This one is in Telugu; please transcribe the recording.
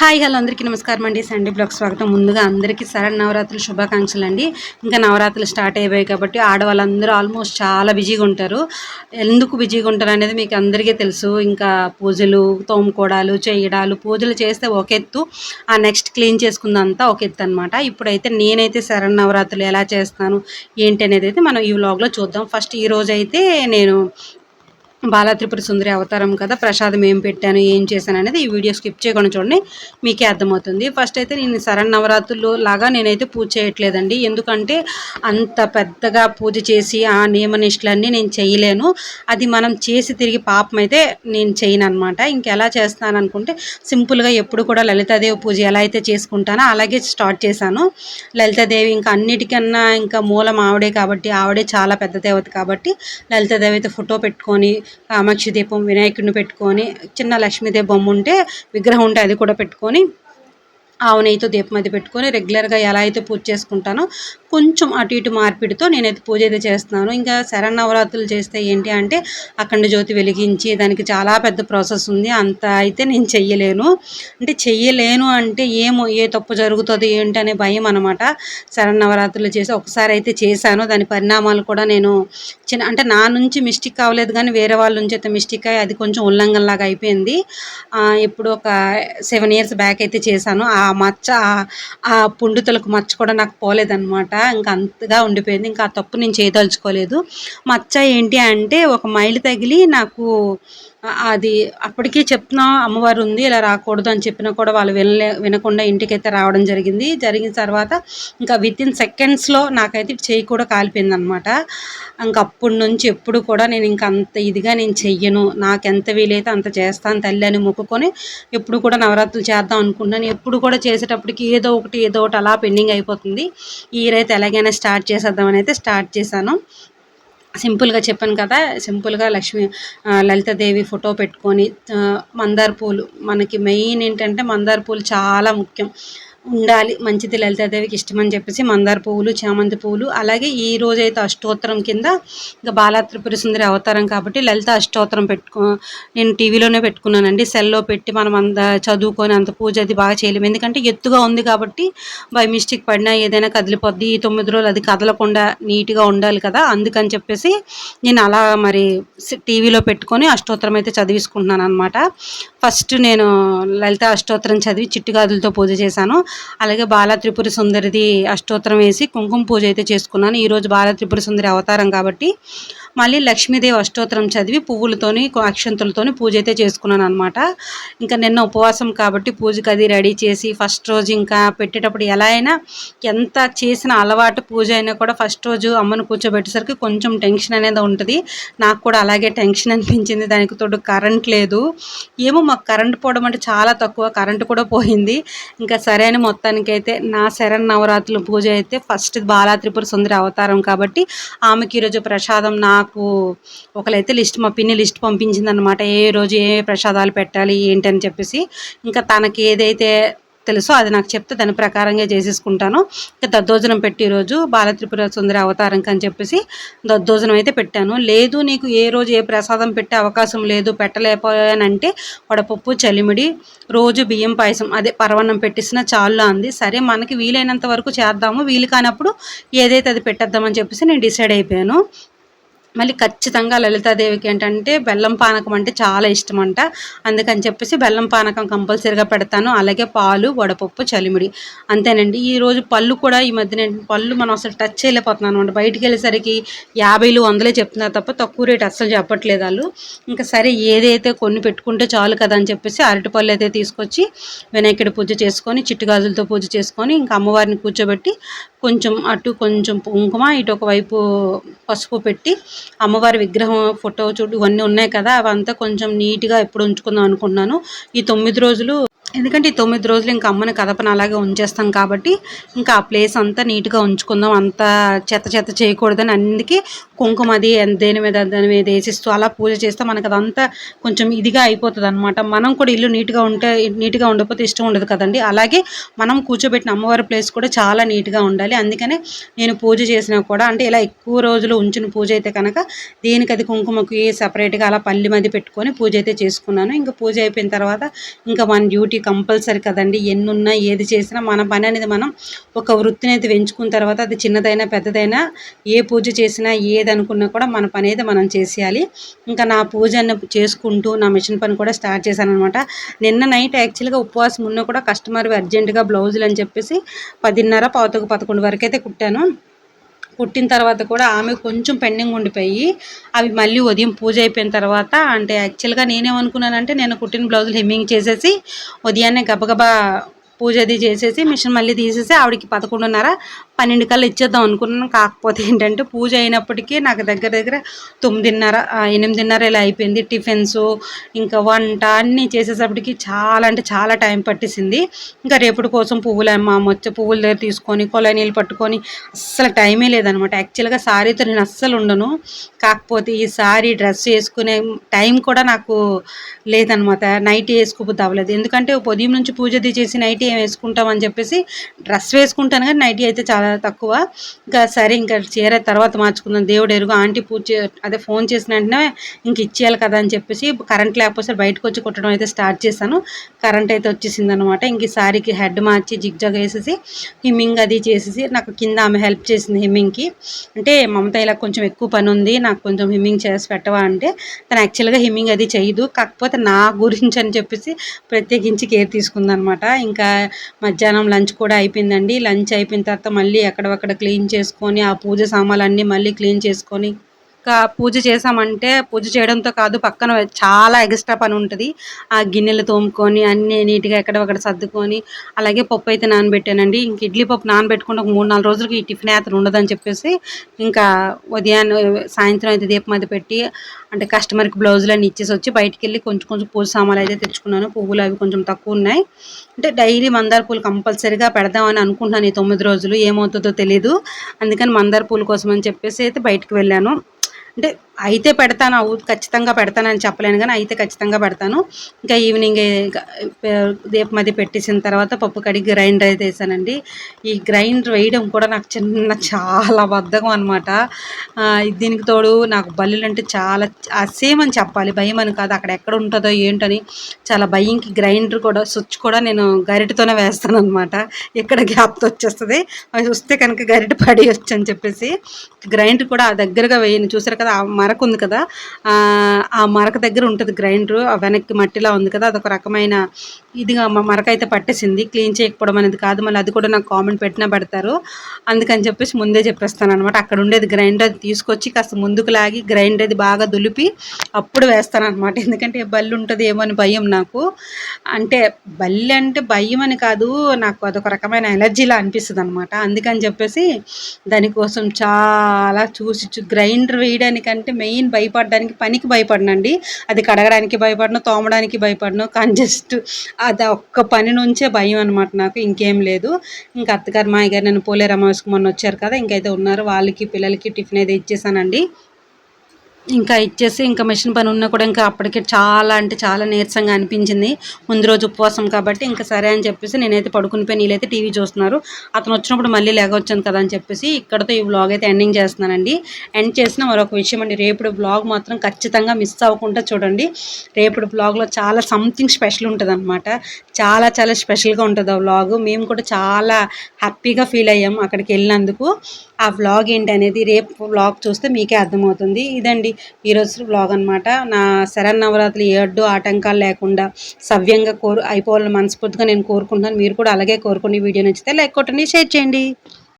హాయ్ హలో అందరికీ నమస్కారం అండి. సండే బ్లాగ్ స్వాగతం. ముందుగా అందరికీ శరణ్ నవరాత్రులు శుభాకాంక్షలు అండి. ఇంకా నవరాత్రులు స్టార్ట్ అయిపోయాయి కాబట్టి ఆడవాళ్ళందరూ ఆల్మోస్ట్ చాలా బిజీగా ఉంటారు. ఎందుకు బిజీగా ఉంటారు అనేది మీకు అందరికీ తెలుసు. ఇంకా పూజలు తోముకోవడాలు చేయడాలు పూజలు చేస్తే ఒక ఎత్తు ఆ నెక్స్ట్ క్లీన్ చేసుకుందంతా ఒక ఎత్తు అనమాట ఇప్పుడైతే నేనైతే శరణ్ నవరాత్రులు ఎలా చేస్తాను ఏంటి అనేది అయితే మనం ఈ వ్లాగ్లో చూద్దాం. ఫస్ట్ ఈ రోజైతే అయితే నేను బాలాత్రిపుర సుందరి అవతారం కదా ప్రసాదం ఏం పెట్టాను ఏం చేశాను అనేది ఈ వీడియో స్కిప్ చేయకుండా చూడండి. మీకే అర్థమవుతుంది. ఫస్ట్ అయితే నేను శరణ్ నవరాత్రులు లాగా నేనైతే పూజ చేయట్లేదండి. ఎందుకంటే అంత పెద్దగా పూజ చేసి ఆ నియమనిష్టలన్నీ నేను చేయలేను. అది మనం చేసి తిరిగి పాపం అయితే నేను చేయను అనమాట ఇంకెలా చేస్తాను అనుకుంటే సింపుల్గా ఎప్పుడు కూడా లలితాదేవి పూజ ఎలా అయితే చేసుకుంటానో అలాగే స్టార్ట్ చేశాను. లలితాదేవి ఇంకా అన్నిటికన్నా ఇంకా మూలం ఆవిడే కాబట్టి ఆవిడే చాలా పెద్ద దేవత కాబట్టి లలితాదేవి అయితే ఫోటో పెట్టుకొని కామాక్షి దీపం వినాయకుడిని పెట్టుకొని చిన్న లక్ష్మీదేవి బొమ్మ ఉంటే విగ్రహం ఉంటే అది కూడా పెట్టుకొని ఆవు నెయ్యితో దీపం అది పెట్టుకొని రెగ్యులర్గా ఎలా అయితే పూజ చేసుకుంటానో కొంచెం అటు ఇటు మార్పిడితో నేనైతే పూజ అయితే చేస్తున్నాను. ఇంకా శరణవరాత్రులు చేస్తే ఏంటి అంటే అఖండ జ్యోతి వెలిగించి దానికి చాలా పెద్ద ప్రాసెస్ ఉంది. అంత అయితే నేను చెయ్యలేను. అంటే చెయ్యలేను అంటే ఏమో ఏ తప్పు జరుగుతుంది ఏంటి అనే భయం అనమాట శరణవరాత్రులు చేసి ఒకసారి అయితే చేశాను. దాని పరిణామాలు కూడా నేను చిన్న అంటే నా నుంచి మిస్టేక్ అవ్వలేదు కానీ వేరే వాళ్ళ నుంచి అయితే మిస్టేక్ అయ్యి అది కొంచెం ఉల్లంఘనలాగా అయిపోయింది. ఇప్పుడు ఒక సెవెన్ ఇయర్స్ బ్యాక్ అయితే చేశాను. ఆ మచ్చ ఆ పుండుతలకు మచ్చ కూడా నాకు పోలేదన్నమాట. ఇంకా అంతగా ఉండిపోయింది. ఇంకా ఆ తప్పు నేను చేయదలుచుకోలేదు. మచ్చ ఏంటి అంటే ఒక మైలు తగిలి నాకు అది అప్పటికే చెప్తున్నా అమ్మవారు ఉంది ఇలా రాకూడదు అని చెప్పినా కూడా వాళ్ళు వినలే వినకుండా ఇంటికైతే రావడం జరిగింది. జరిగిన తర్వాత ఇంకా విత్ ఇన్ సెకండ్స్లో నాకైతే చేయి కూడా కాలిపోయింది అనమాట ఇంకా అప్పటి నుంచి ఎప్పుడు కూడా నేను ఇంకా అంత ఇదిగా నేను చెయ్యను. నాకు ఎంత వీలైతే అంత చేస్తాను తల్లి అని మొక్కుకొని ఎప్పుడు కూడా నవరాత్రులు చేద్దాం అనుకుంటున్నాను. ఎప్పుడు కూడా చేసేటప్పటికి ఏదో ఒకటి ఏదో ఒకటి అలా పెండింగ్ అయిపోతుంది. ఈ ఎలాగైనా స్టార్ట్ చేసేద్దామని అయితే స్టార్ట్ చేశాను. సింపుల్గా చెప్పాను కదా సింపుల్గా లక్ష్మి లలితాదేవి ఫోటో పెట్టుకొని మందార పూలు. మనకి మెయిన్ ఏంటంటే మందార పూలు చాలా ముఖ్యం. ఉండాలి. మంచిది లలితాదేవికి ఇష్టమని చెప్పేసి మందార పువ్వులు చామంతి పువ్వులు అలాగే ఈ రోజైతే అష్టోత్తరం కింద ఇంకా బాలా త్రిపుర సుందరి అవతారం కాబట్టి లలిత అష్టోత్తరం పెట్టుకో నేను టీవీలోనే పెట్టుకున్నానండి. సెల్లో పెట్టి మనం అంత చదువుకొని అంత పూజ అది బాగా చేయలేము. ఎందుకంటే ఎత్తుగా ఉంది కాబట్టి బై మిస్టేక్ పడినా ఏదైనా కదిలిపోద్ది. ఈ తొమ్మిది రోజులు అది కదలకుండా నీట్గా ఉండాలి కదా. అందుకని చెప్పేసి నేను అలా మరి టీవీలో పెట్టుకొని అష్టోత్తరం అయితే చదివిసుకుంటున్నాను అనమాట ఫస్ట్ నేను లలిత అష్టోత్తరం చదివి చిట్టుగాదులతో పూజ చేశాను. అలాగే బాల త్రిపుర సుందరిది అష్టోత్తరం వేసి కుంకుమ పూజ అయితే చేసుకున్నాను. ఈరోజు బాల త్రిపుర సుందరి అవతారం కాబట్టి మళ్ళీ లక్ష్మీదేవి అష్టోత్తరం చదివి పువ్వులతోని అక్షంతులతోని పూజ అయితే చేసుకున్నాను అనమాట ఇంకా నిన్న ఉపవాసం కాబట్టి పూజకి అది రెడీ చేసి ఫస్ట్ రోజు ఇంకా పెట్టేటప్పుడు ఎలా అయినా ఎంత చేసిన అలవాటు పూజ అయినా కూడా ఫస్ట్ రోజు అమ్మను కూర్చోబెట్టేసరికి కొంచెం టెన్షన్ అనేది ఉంటుంది. నాకు కూడా అలాగే టెన్షన్ అనిపించింది. దానికి తోడు కరెంట్ లేదు. ఏమో మాకు కరెంట్ పోవడం అంటే చాలా తక్కువ. కరెంట్ కూడా పోయింది. ఇంకా సరే అని మొత్తానికైతే నా శరణ్ నవరాత్రుల పూజ అయితే ఫస్ట్ బాలా త్రిపుర సుందరి అవతారం కాబట్టి ఆమెకి ఈరోజు ప్రసాదం నాకు ఒకరైతే లిస్ట్ మా పిన్ని లిస్ట్ పంపించింది అనమాట ఏ రోజు ఏ ప్రసాదాలు పెట్టాలి ఏంటి అని చెప్పేసి. ఇంకా తనకి ఏదైతే తెలుసో అది నాకు చెప్తే దాని ప్రకారంగా చేసేసుకుంటాను. ఇంకా దద్దోజనం పెట్టి రోజు బాలత్రిపుర సుందరి అవతారం అని చెప్పేసి దద్దోజనం అయితే పెట్టాను. లేదు నీకు ఏ రోజు ఏ ప్రసాదం పెట్టే అవకాశం లేదు పెట్టలేకపోయానంటే వడపప్పు చలిమిడి రోజు బియ్యం పాయసం అదే పరవన్నం పెట్టేసిన చాలు అంది. సరే మనకి వీలైనంత వరకు చేద్దాము. వీలు కానప్పుడు ఏదైతే అది పెట్టేద్దామని చెప్పేసి నేను డిసైడ్ అయిపోయాను. మళ్ళీ ఖచ్చితంగా లలితాదేవికి ఏంటంటే బెల్లం పానకం అంటే చాలా ఇష్టం అంట అందుకని చెప్పేసి బెల్లం పానకం కంపల్సరీగా పెడతాను. అలాగే పాలు వడపప్పు చలిమిడి. అంతేనండి. ఈరోజు పళ్ళు కూడా ఈ మధ్యన పళ్ళు మనం అసలు టచ్ చేయలేకపోతున్నాను అనమాట బయటికి వెళ్ళేసరికి యాభైలు వందలే చెప్తున్నారు తప్ప తక్కువ రేట్ అస్సలు చెప్పట్లేదు వాళ్ళు. ఇంకా సరే ఏదైతే కొన్ని పెట్టుకుంటే చాలు కదా అని చెప్పేసి అరటిపళ్ళు అయితే తీసుకొచ్చి వినాయకుడి పూజ చేసుకొని చిట్టుగాజులతో పూజ చేసుకొని ఇంకా అమ్మవారిని కూర్చోబెట్టి కొంచెం అటు కొంచెం కుంకుమ ఇటు ఒకవైపు పసుపు పెట్టి అమ్మవారి విగ్రహం ఫోటో చూడు ఇవన్నీ ఉన్నాయి కదా అవంతా కొంచెం నీట్గా ఎప్పుడు ఉంచుకుందాం అనుకున్నాను ఈ తొమ్మిది రోజులు ఎందుకంటే ఈ తొమ్మిది రోజులు ఇంకా అమ్మని కదపన అలాగే ఉంచేస్తాం కాబట్టి ఇంకా ఆ ప్లేస్ అంతా నీట్గా ఉంచుకుందాం అంత చెత్త చెత్త చేయకూడదని అందుకే కుంకుమ అది దేని మీద దాని మీద వేసిస్తూ అలా పూజ చేస్తే మనకు అదంతా కొంచెం ఇదిగా అయిపోతుంది అనమాట మనం కూడా ఇల్లు నీట్గా ఉంటే నీట్గా ఉండకపోతే ఇష్టం ఉండదు కదండి. అలాగే మనం కూర్చోబెట్టిన అమ్మవారి ప్లేస్ కూడా చాలా నీట్గా ఉండాలి. అందుకనే నేను పూజ చేసినా కూడా అంటే ఇలా ఎక్కువ రోజులు ఉంచిన పూజ అయితే కనుక దేనికి అది కుంకుమకి సపరేట్గా అలా పల్లి మధ్య పెట్టుకొని పూజ అయితే చేసుకున్నాను. ఇంకా పూజ అయిపోయిన తర్వాత ఇంకా మన డ్యూటీ కంపల్సరీ కదండి. ఎన్నున్నా ఏది చేసినా మన పని అనేది మనం ఒక వృత్తిని అయితే ఎంచుకున్న తర్వాత అది చిన్నదైనా పెద్దదైనా ఏ పూజ చేసినా ఏది అనుకున్నా కూడా మన పని అయితే మనం చేసేయాలి. ఇంకా నా పూజ చేసుకుంటూ నా మిషన్ పని కూడా స్టార్ట్ చేశాను అనమాట నిన్న నైట్ యాక్చువల్గా ఉపవాసం ఉన్న కూడా కస్టమర్ అర్జెంటుగా బ్లౌజులు అని చెప్పేసి పదిన్నర పావుతకు పదకొండు వరకు అయితే కుట్టాను. కుట్టిన తర్వాత కూడా ఆమె కొంచెం పెండింగ్ ఉండిపోయి అవి మళ్ళీ ఉదయం పూజ అయిపోయిన తర్వాత అంటే యాక్చువల్గా నేనేమనుకున్నానంటే నేను కుట్టిన బ్లౌజులు హెమ్మింగ్ చేసేసి ఉదయాన్నే గబగబా పూజ అది చేసేసి మిషన్ మళ్ళీ తీసేసి ఆవిడకి పదకొండున్నర పన్నెండు కల్లా ఇచ్చేద్దాం అనుకున్నాను. కాకపోతే ఏంటంటే పూజ అయినప్పటికీ నాకు దగ్గర దగ్గర తొమ్మిదిన్నర ఎనిమిదిన్నర ఇలా అయిపోయింది. టిఫిన్స్ ఇంకా వంట అన్నీ చేసేటప్పటికి చాలా అంటే చాలా టైం పట్టేసింది. ఇంకా రేపటి కోసం పువ్వులు అమ్మ వచ్చే పువ్వుల దగ్గర తీసుకొని కొల నీళ్ళు పట్టుకొని అస్సలు టైమే లేదనమాట. యాక్చువల్గా సారీతో నేను అస్సలు ఉండను. కాకపోతే ఈ సారీ డ్రెస్ వేసుకునే టైం కూడా నాకు లేదనమాట. నైట్ వేసుకోబోద్దు అవ్వలేదు. ఎందుకంటే ఉదయం నుంచి పూజ చేసి నైట్ ఏం వేసుకుంటాం అని చెప్పేసి డ్రెస్ వేసుకుంటాను కానీ నైట్ అయితే చాలా తక్కువ. ఇంకా సరే ఇంకా చీర తర్వాత మార్చుకుందాం. దేవుడు ఎరుగు ఆంటీ పూజ అదే ఫోన్ చేసిన వెంటనే ఇంక ఇచ్చేయాలి కదా అని చెప్పేసి కరెంట్ లేకపోతే బయటకు వచ్చి కుట్టడం అయితే స్టార్ట్ చేశాను. కరెంట్ అయితే వచ్చేసింది అనమాట ఇంక ఈ సారీకి హెడ్ మార్చి జిగ్జాగ్ వేసేసి హిమ్మింగ్ అది చేసేసి నాకు కింద ఆమె హెల్ప్ చేసింది హిమ్మింగ్కి. అంటే మమత ఇలా కొంచెం ఎక్కువ పని ఉంది నాకు కొంచెం హిమ్మింగ్ చేసి పెట్టవా అంటే తను యాక్చువల్గా హిమ్మింగ్ అది చేయదు. కాకపోతే నా గురించి అని చెప్పేసి ప్రత్యేకించి కేర్ తీసుకుందనమాట ఇంకా మధ్యాహ్నం లంచ్ కూడా అయిపోయిందండి. లంచ్ అయిపోయిన తర్వాత మళ్ళీ ఎక్కడక్కడ క్లీన్ చేసుకొని ఆ పూజ సామాన్లన్నీ మళ్ళీ క్లీన్ చేసుకొని పూజ చేసామంటే పూజ చేయడంతో కాదు పక్కన చాలా ఎక్స్ట్రా పని ఉంటుంది. ఆ గిన్నెలు తోముకొని అన్నీ నీట్గా ఎక్కడొక్కడ సర్దుకొని అలాగే పప్పు అయితే నానబెట్టానండి. ఇంక ఇడ్లీ పప్పు నానబెట్టుకుంటే ఒక మూడు నాలుగు రోజులకి ఈ టిఫిన్ అయితే ఉండదని చెప్పేసి ఇంకా ఉదయాన్నే సాయంత్రం అయితే దీపం అయితే పెట్టి అంటే కస్టమర్కి బ్లౌజులు అన్నీ ఇచ్చేసి వచ్చి బయటికి వెళ్ళి కొంచెం కొంచెం పూజ సామాన్లు అయితే తెచ్చుకున్నాను. పువ్వులు అవి కొంచెం తక్కువ ఉన్నాయి. అంటే డైలీ మందార పూలు కంపల్సరీగా పెడదామని అనుకుంటున్నాను ఈ తొమ్మిది రోజులు. ఏమవుతుందో తెలియదు అందుకని మందార పూల కోసం అని చెప్పేసి అయితే బయటకు వెళ్ళాను. అంటే అయితే పెడతాను అవు ఖచ్చితంగా పెడతానని చెప్పలేను కానీ అయితే ఖచ్చితంగా పెడతాను. ఇంకా ఈవినింగ్ దీపం అది పెట్టేసిన తర్వాత పప్పు కడిగి గ్రైండర్ అయితే వేసానండి. ఈ గ్రైండర్ వేయడం కూడా నాకు చిన్న చాలా బద్ధకం అనమాట దీనికి తోడు నాకు బల్లులు అంటే చాలా అసేమ్ అని చెప్పాలి. భయం అని కాదు. అక్కడ ఎక్కడ ఉంటుందో ఏంటని చాలా భయంకి గ్రైండర్ కూడా స్విచ్ కూడా నేను గరిటతోనే వేస్తాను అనమాట ఎక్కడ గ్యాప్తో వచ్చేస్తుంది? అది వస్తే కనుక గరిట పడేయచ్చు అని చెప్పేసి. గ్రైండర్ కూడా ఆ దగ్గరగా వేయను. చూసారు కదా మరక ఉంది కదా ఆ, మరక దగ్గర ఉంటుంది గ్రైండర్ ఆ వెనక్కి మట్టిలా ఉంది కదా అదొక రకమైన ఇదిగా మరక అయితే పట్టేసింది. క్లీన్ చేయకపోవడం అనేది కాదు మళ్ళీ అది కూడా నాకు కామెంట్ పెట్టినా పెడతారు. అందుకని చెప్పేసి ముందే చెప్పేస్తాను అనమాట అక్కడ ఉండేది గ్రైండర్ అది తీసుకొచ్చి కాస్త ముందుకు లాగి గ్రైండర్ అది బాగా దులిపి అప్పుడు వేస్తాను అనమాట ఎందుకంటే బల్లి ఉంటుంది ఏమో అని భయం నాకు. అంటే బల్లి అంటే భయం అని కాదు నాకు అదొక రకమైన ఎలర్జీలా అనిపిస్తుంది అనమాట అందుకని చెప్పేసి దానికోసం చాలా చూసి గ్రైండర్ వేయడానికంటే మెయిన్ భయపడడానికి పనికి భయపడినండి. అది కడగడానికి భయపడను తోమడానికి భయపడను కానీ జస్ట్ అది ఒక్క పని నుంచే భయం అనమాట నాకు ఇంకేం లేదు. ఇంకా అత్తగారు మాయగారు నన్ను పోలే రమావేశకు మొన్న వచ్చారు కదా ఇంకైతే ఉన్నారు. వాళ్ళకి పిల్లలకి టిఫిన్ అయితే ఇచ్చేసానండి. ఇంకా ఇచ్చేసి ఇంకా మిషన్ పని ఉన్నా కూడా ఇంకా అప్పటికే చాలా అంటే చాలా నీరసంగా అనిపించింది. ముందు రోజు ఉపవాసం కాబట్టి ఇంకా సరే అని చెప్పేసి నేనైతే పడుకునిపోయి నీళ్ళైతే టీవీ చూస్తున్నారు. అతను వచ్చినప్పుడు మళ్ళీ లేకొచ్చాను కదా అని చెప్పేసి ఇక్కడతో ఈ వ్లాగ్ అయితే ఎండింగ్ చేస్తున్నానండి. ఎండ్ చేసిన మరొక విషయం అండి రేపుడు బ్లాగ్ మాత్రం ఖచ్చితంగా మిస్ అవ్వకుండా చూడండి. రేపుడు బ్లాగ్లో చాలా సంథింగ్ స్పెషల్ ఉంటుంది అనమాట చాలా చాలా స్పెషల్గా ఉంటుంది ఆ బ్లాగ్ మేము కూడా చాలా హ్యాపీగా ఫీల్ అయ్యాం అక్కడికి వెళ్ళినందుకు. ఆ వ్లాగ్ ఏంటి అనేది రేపు వ్లాగ్ చూస్తే మీకే అర్థమవుతుంది. ఇదండి ఈరోజు బ్లాగ్ అనమాట నా శరన్నవరాత్రి ఏ అడ్డు ఆటంకాలు లేకుండా సవ్యంగా కోరు అయిపోవాలని మనస్ఫూర్తిగా నేను కోరుకుంటున్నాను. మీరు కూడా అలాగే కోరుకుని వీడియో నచ్చితే లైక్ కొట్టండి షేర్ చేయండి.